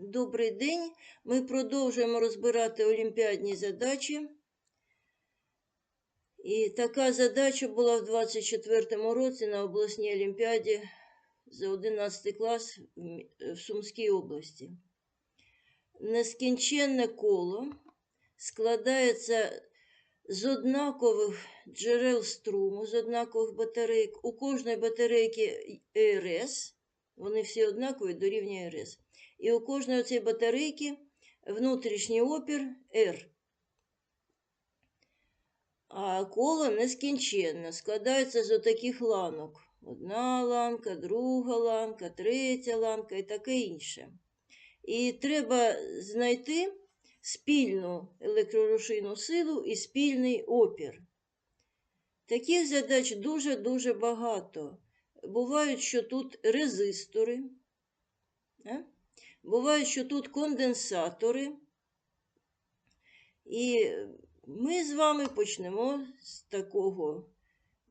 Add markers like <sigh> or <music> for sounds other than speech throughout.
Добрий день. Ми продовжуємо розбирати олімпіадні задачі. І така задача була в 24-му році на обласній олімпіаді за 11 клас в Сумській області. Нескінченне коло складається з однакових джерел струму, з однакових батарейок. У кожної батарейки РС, вони всі однакові, дорівнює РС. І у кожної цієї батарейки внутрішній опір R. А коло нескінченне, складається з отаких ланок. Одна ланка, друга ланка, третя ланка і таке інше. І треба знайти спільну електрорушійну силу і спільний опір. Таких задач дуже-дуже багато. Бувають, що тут резистори. Буває, що тут конденсатори. І ми з вами почнемо з такого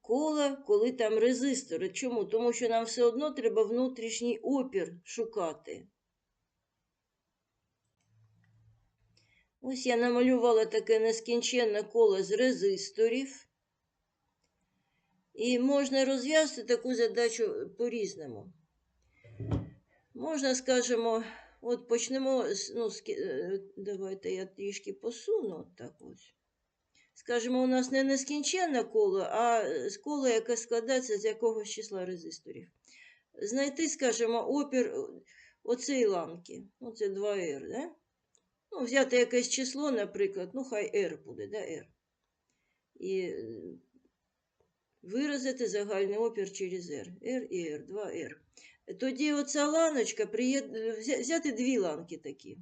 кола, коли там резистори. Чому? Тому що нам все одно треба внутрішній опір шукати. Ось я намалювала таке нескінченне коло з резисторів. І можна розв'язати таку задачу по-різному. Можна, скажімо, от почнемо ну, е, давайте я трішки посуну, так ось. Скажімо, у нас не нескінченне коло, а е, коло, яке складається з якогось числа резисторів. Знайти, скажімо, опір е, оцеї ланки. Ну, це 2R, да? Ну, взяти якесь число, наприклад, ну, хай R буде, да, R. І виразити загальний опір через R. R і R, 2R. Тоді оця ланочка, приєд... взяти дві ланки такі.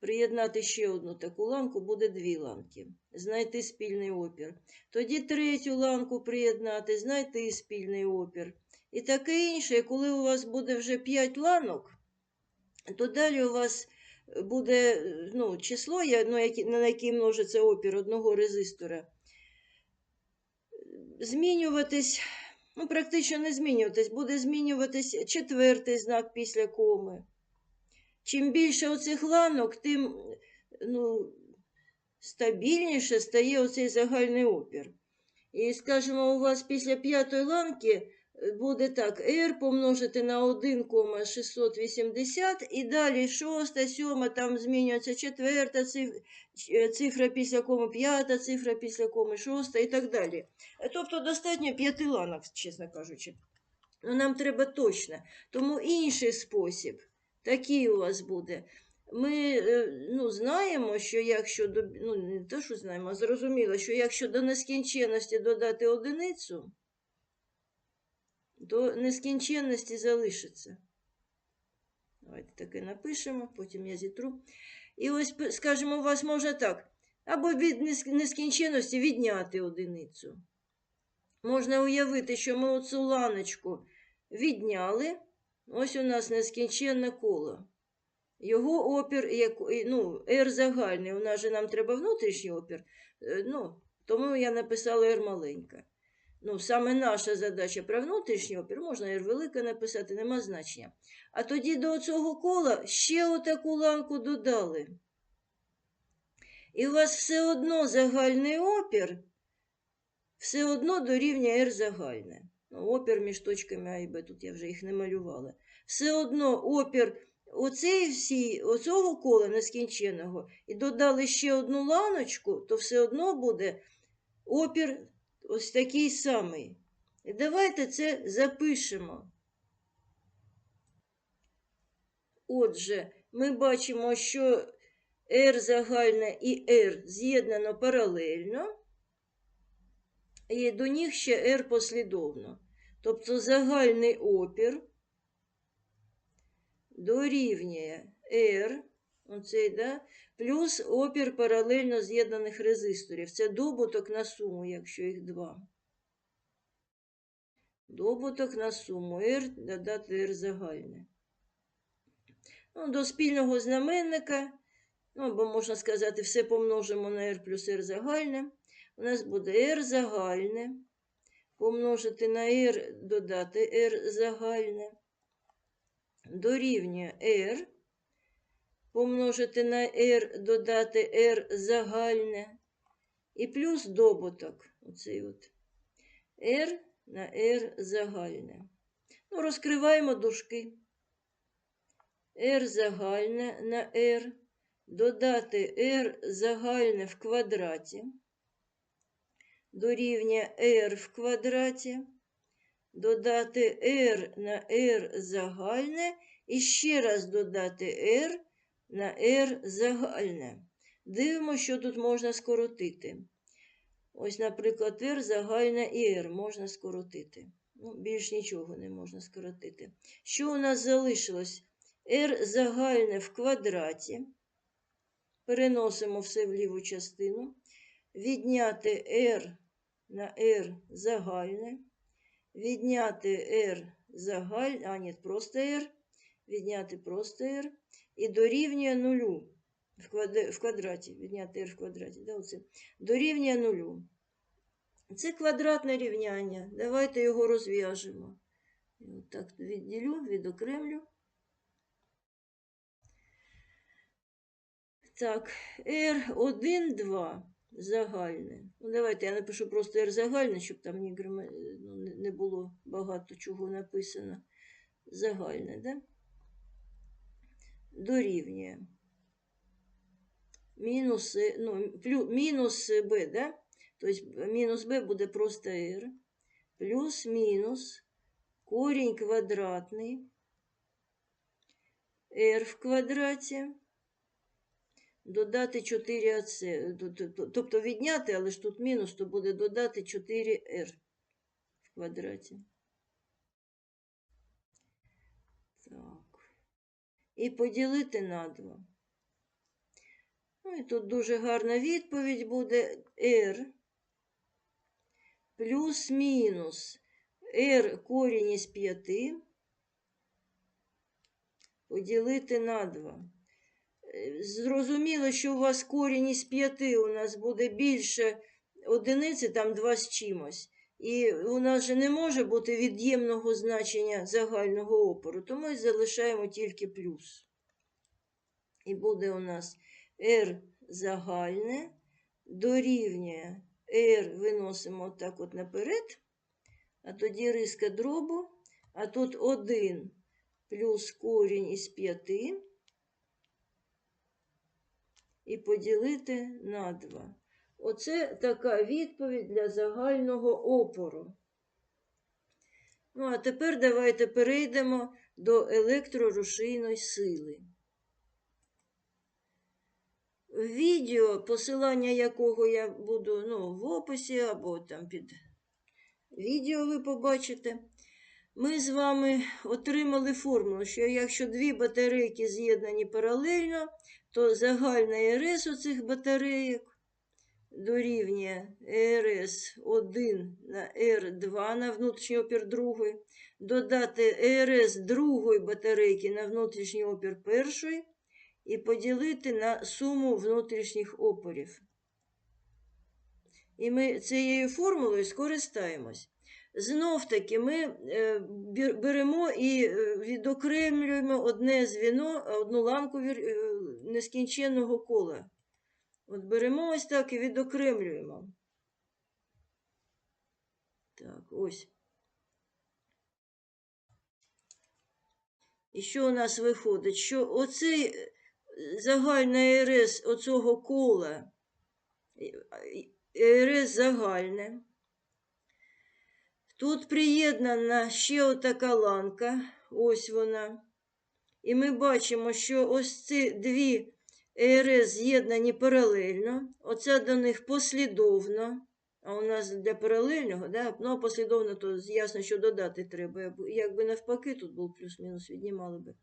Приєднати ще одну таку ланку, буде дві ланки. Знайти спільний опір. Тоді третю ланку приєднати, знайти спільний опір. І таке інше, коли у вас буде вже 5 ланок, то далі у вас буде ну, число, ну, на яке множиться опір одного резистора, змінюватись, ну, практично не змінюватись, буде змінюватись четвертий знак після коми. Чим більше оцих ланок, тим ну, стабільніше стає оцей загальний опір. І, скажімо, у вас після п'ятої ланки буде так, R помножити на 1,680, і далі шоста, сьома, там змінюється четверта е, цифра після коми, п'ята цифра після коми, шоста і так далі. Е, Тобто достатньо п'яти ланок, чесно кажучи. Ну, нам треба точно. Тому інший спосіб, такий у вас буде. Ми е, ну, знаємо, що якщо до, ну, не те, що знаємо, а зрозуміло, що якщо до нескінченності додати одиницю, то нескінченності залишиться. Давайте таке напишемо, потім я зітру. І ось, скажімо, у вас можна так. Або від нескінченності відняти одиницю. Можна уявити, що ми оцю ланочку відняли. Ось у нас нескінченне коло. Його опір, ну, R загальний, у нас же нам треба внутрішній опір. Е, Ну, тому я написала R маленька. Ну, саме наша задача про внутрішній опір, можна R велика написати, нема значення. А тоді до цього кола ще отаку ланку додали. І у вас все одно загальний опір, все одно дорівнює R загальне. Ну, опір між точками А і Б, тут я вже їх не малювала. Все одно опір оцей всі, оцього кола нескінченного, і додали ще одну ланочку, то все одно буде опір ось такий самий. І давайте це запишемо. Отже, ми бачимо, що R загальне і R з'єднано паралельно, і до них ще R послідовно. Тобто загальний опір дорівнює R, оцей, да, плюс опір паралельно з'єднаних резисторів. Це добуток на суму, якщо їх два. Добуток на суму R додати R загальне. Ну, до спільного знаменника, ну, або можна сказати, все помножимо на R плюс R загальне. У нас буде R загальне. Помножити на R, додати R загальне. Дорівнює R помножити на r, додати r загальне. І плюс добуток. Оцей от. r на r загальне. Ну, розкриваємо дужки. r загальне на r. Додати r загальне в квадраті. Дорівнює r в квадраті. Додати r на r загальне. І ще раз додати r на r загальне. Дивимося, що тут можна скоротити. Ось, наприклад, r загальне і r можна скоротити. Ну, більш нічого не можна скоротити. Що у нас залишилось? r загальне в квадраті. Переносимо все в ліву частину. Відняти r на r загальне. Відняти r загальне, а ні, просто r. Відняти просто r. І дорівнює нулю в, квадраті. Відняти r в квадраті. Да, оце. Дорівнює нулю. Це квадратне рівняння. Давайте його розв'яжемо. Так, відділю, відокремлю. Так, R1, 2 загальне. Ну, давайте я напишу просто R загальне, щоб там ну, не було багато чого написано. Загальне, да? Дорівнює. Мінус, е, ну, плю, мінус b, да? Тобто мінус b буде просто r. Плюс мінус корінь квадратний r в квадраті. Додати 4ac. Тобто відняти, але ж тут мінус, то буде додати 4r в квадраті. І поділити на 2. Ну і тут дуже гарна відповідь буде r плюс-мінус r корінь із 5 поділити на 2. Е, Зрозуміло, що у вас корінь із 5 у нас буде більше одиниці, там 2 з чимось. І у нас же не може бути від'ємного значення загального опору, тому ми залишаємо тільки плюс. І буде у нас R загальне дорівнює R виносимо так от наперед, а тоді риска дробу, а тут 1 плюс корінь із 5 і поділити на 2. Оце така відповідь для загального опору. Ну, а тепер давайте перейдемо до електрорушійної сили. Відео, посилання якого я буду ну, в описі або там під відео ви побачите. Ми з вами отримали формулу, що якщо дві батарейки з'єднані паралельно, то загальний РС у цих батарейок дорівнює РС 1 на Р2 на внутрішній опір другої, додати РС другої батарейки на внутрішній опір першої і поділити на суму внутрішніх опорів. І ми цією формулою скористаємось. Знов таки ми е, беремо і е, відокремлюємо одне звіно, одну ламку е, нескінченного кола. От беремо ось так і відокремлюємо. Так, ось. І що у нас виходить? Що оцей е, загальний РС оцього кола, РС загальне. Тут приєднана ще отака ланка, ось вона. І ми бачимо, що ось ці дві ЕРС з'єднані паралельно. Оця до них послідовно. А у нас для паралельного, да? ну послідовно, то ясно, що додати треба. Якби- навпаки, тут був плюс-мінус, віднімали би.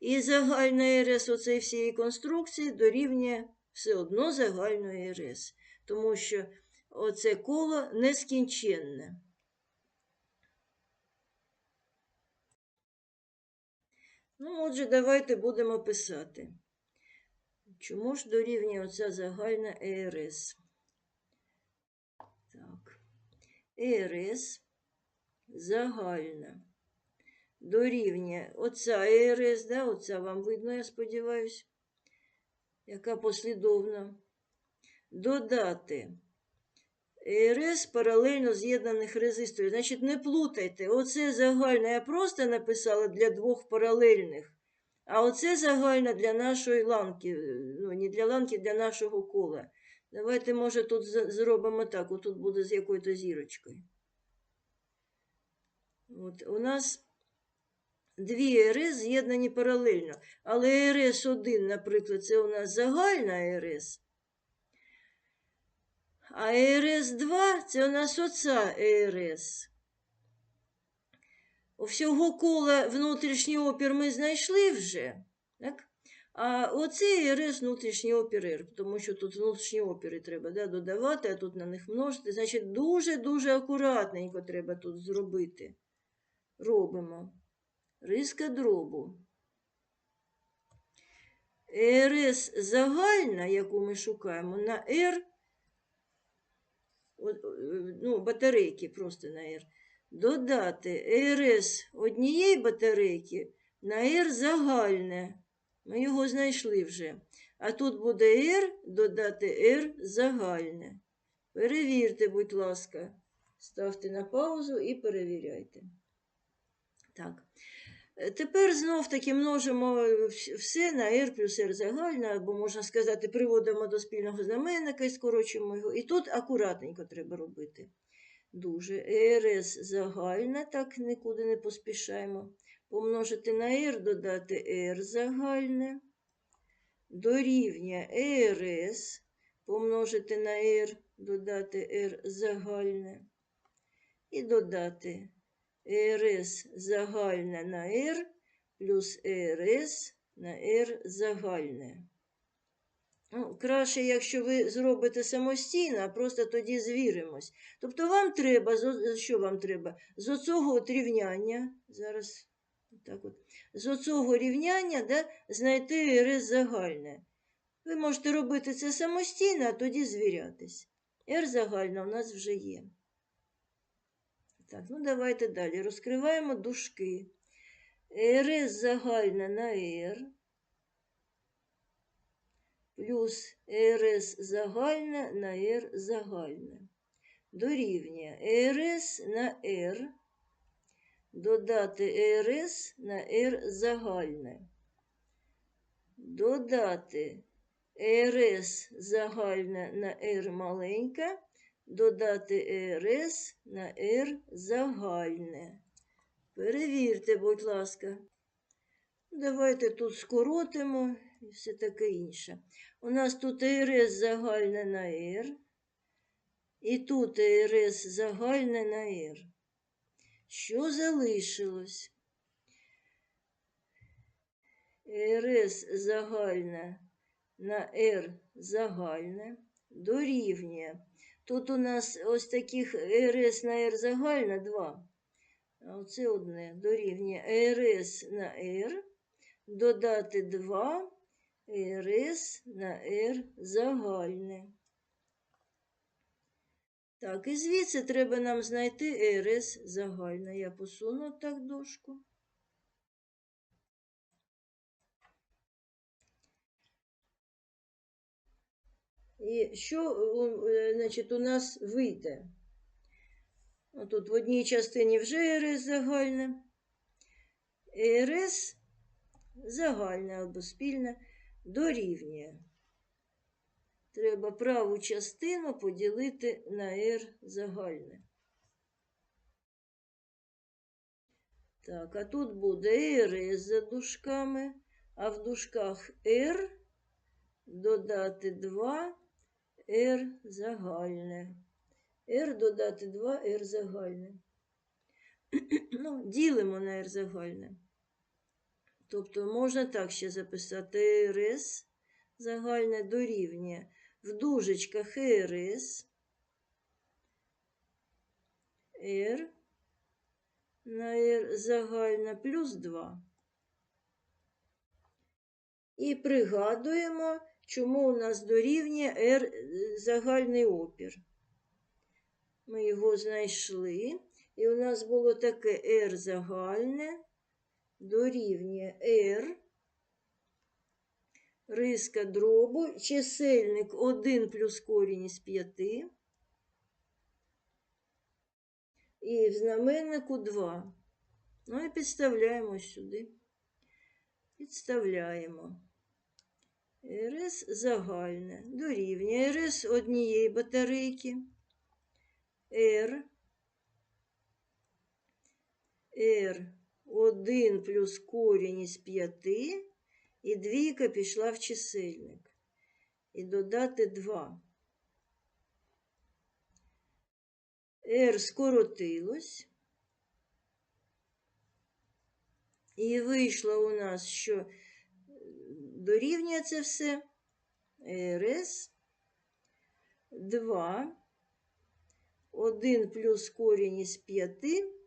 І загальна РС оцеї всієї конструкції дорівнює все одно загальної РС. Тому що оце коло нескінченне. Ну, отже, давайте будемо писати. Чому ж дорівнює оця загальна ЕРС? Так. ЕРС загальна. Дорівнює оця ЕРС, да, оця вам видно, я сподіваюся. яка послідовна. Додати РС паралельно з'єднаних резисторів. Значить, не плутайте. Оце загальне я просто написала для двох паралельних. А оце загальне для нашої ланки. Ну, не для ланки, для нашого кола. Давайте, може, тут зробимо так. Отут буде з якою-то зірочкою. От, у нас дві РС з'єднані паралельно. Але РС-1, наприклад, це у нас загальна РС. А РС-2 це у нас оця РС. Всього кола внутрішній опір ми знайшли вже. Так? А оцей РС внутрішній опір R, тому що тут внутрішні опіри треба да, додавати, а тут на них множити. Значить, дуже-дуже акуратненько треба тут зробити. Робимо. Риска дробу. РС загальна, яку ми шукаємо, на R, е, ну, батарейки просто на R, додати РС однієї батарейки на R загальне. Ми його знайшли вже. А тут буде R, додати R загальне. Перевірте, будь ласка. Ставте на паузу і перевіряйте. Так. Е, Тепер знов таки множимо все на R плюс R загальне, або можна сказати, приводимо до спільного знаменника і скорочуємо його. І тут акуратненько треба робити. Дуже. РС загальне, так нікуди не поспішаємо. Помножити на R, додати R загальне. Дорівнює РС, помножити на R, додати R загальне. І додати РС загальне на R плюс РС на R загальне. Ну, краще, якщо ви зробите самостійно, а просто тоді звіримось. Тобто вам треба, що вам треба? З оцього от рівняння, зараз так от, з оцього рівняння да, знайти РС загальне. Ви можете робити це самостійно, а тоді звірятись. R загальна у нас вже є. Так, ну давайте далі. Розкриваємо дужки. РС загальна на R плюс РС загальна на R загальне. Дорівнює РС на R додати РС на R загальне. Додати РС загальне на R маленьке додати РС на R загальне. Перевірте, будь ласка. Давайте тут скоротимо і все таке інше. У нас тут РС загальне на R, і тут РС загальне на R. Що залишилось? РС загальне на R загальне дорівнює. Тут у нас ось таких РС на R загальне 2. А оце одне дорівнює РС на R, додати 2 РС на R загальне. Так, і звідси треба нам знайти РС загальне. Я посуну так дошку. І що е, значить, у нас вийде? Тут в одній частині вже РС загальне. РС загальне або спільне дорівнює. Треба праву частину поділити на R загальне. Так, а тут буде РС за дужками, а в дужках R додати 2 R загальне. R додати 2 R загальне. <clears throat> Ну, ділимо на R загальне. Тобто можна так ще записати РС загальне дорівнює в дужечках РС R на R загальне плюс 2. І пригадуємо, чому у нас дорівнює R е, загальний опір. Ми його знайшли. І у нас було таке R загальне дорівнює R риска дробу, чисельник 1 плюс корінь із 5. І в знаменнику 2. Ну і підставляємо сюди. Підставляємо. РС загальне. Дорівнює РС однієї батарейки. R. R 1 плюс корінь із 5. І двійка пішла в чисельник. І додати 2. R скоротилось. І вийшло у нас, що дорівнює це все РС 2, 1 плюс корінь із 5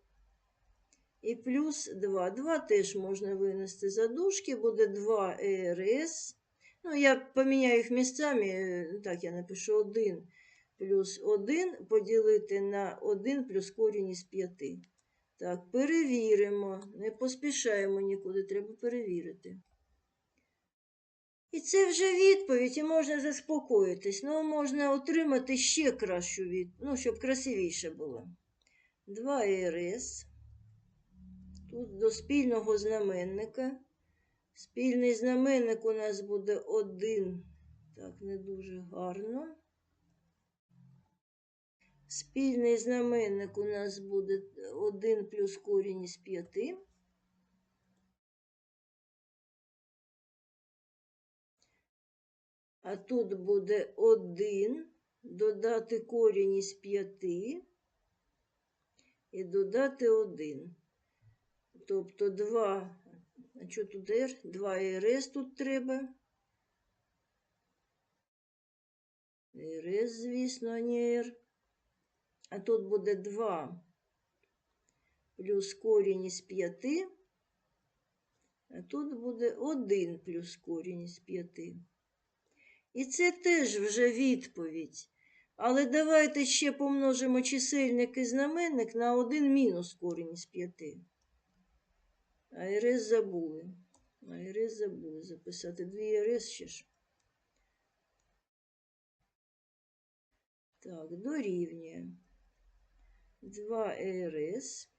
і плюс 2. 2 теж можна винести за дужки, буде 2 РС. Ну, я поміняю їх місцями, е, так я напишу 1 плюс 1 поділити на 1 плюс корінь із 5. Так, перевіримо. Не поспішаємо нікуди, треба перевірити. І це вже відповідь, і можна заспокоїтись. Ну, можна отримати ще кращу відповідь, ну, щоб красивіше було. 2 РС. Тут до спільного знаменника. Спільний знаменник у нас буде 1. Так, не дуже гарно. Спільний знаменник у нас буде 1 плюс корінь із 5. А тут буде 1 додати корінь із 5 і додати 1. Тобто 2, а що тут R? 2 РС тут треба. РС, звісно, не R. А тут буде 2 плюс корінь із 5. А тут буде 1 плюс корінь із 5. І це теж вже відповідь. Але давайте ще помножимо чисельник і знаменник на 1 мінус корінь із 5. А РС забули. А РС забули записати. 2 РС ще ж. Так, дорівнює. 2 РС.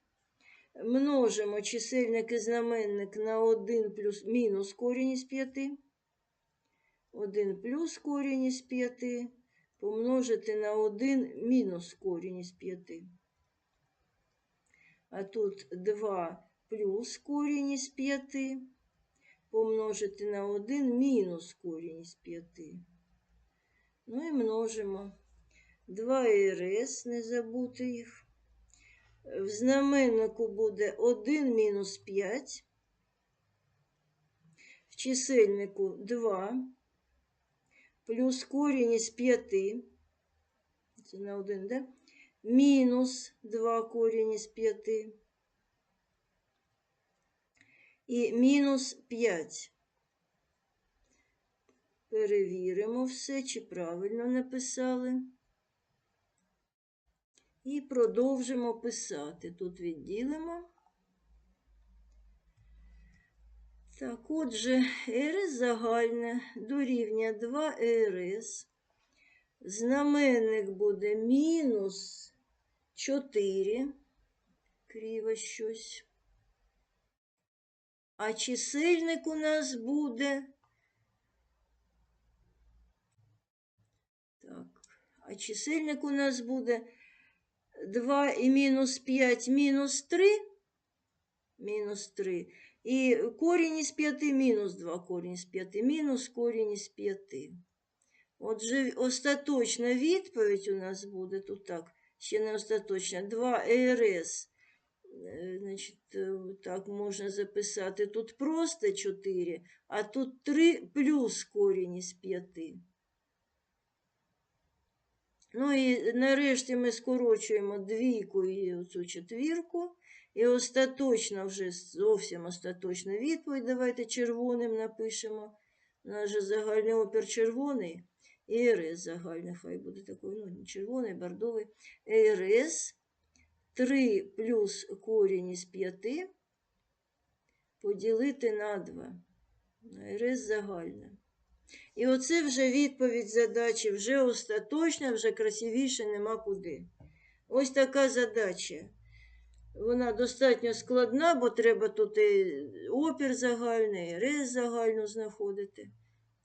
Множимо чисельник і знаменник на 1 плюс мінус корінь із 5. 1 плюс корінь із 5 помножити на 1 мінус корінь із 5. А тут 2 плюс корінь із 5 помножити на 1 мінус корінь із 5. Ну і множимо. 2 РС, не забути їх. В знаменнику буде 1 мінус 5. В чисельнику 2 плюс корінь із 5. Це на 1, да? Мінус 2 корінь із 5. І мінус 5. Перевіримо все, чи правильно написали. І продовжимо писати. Тут відділимо. Так, отже, РС загальне дорівнює 2 РС. Знаменник буде мінус 4. Криво щось. А чисельник у нас буде. Так, а чисельник у нас буде 2 і мінус 5 мінус 3. Мінус 3. І корінь із 5 мінус 2 корінь із 5 мінус корінь із 5. Отже, остаточна відповідь у нас буде тут так, ще не остаточна. 2 РС. Е, Значить, е, так можна записати. Тут просто 4, а тут 3 плюс корінь із 5. Ну і нарешті ми скорочуємо двійку і оцю четвірку. І остаточно вже зовсім остаточна відповідь. Давайте червоним напишемо. У нас же загальний опір червоний. І РС загальний, хай буде такий, ну, червоний, бордовий. РС 3 плюс корінь із 5 поділити на 2. РС загальне. І оце вже відповідь задачі, вже остаточна, вже красивіше нема куди. Ось така задача. Вона достатньо складна, бо треба тут і опір загальний, і рез загальну знаходити,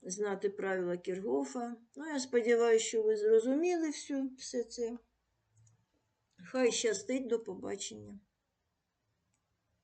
знати правила Кіргофа. Ну, я сподіваюся, що ви зрозуміли всю, все це. Хай щастить, до побачення.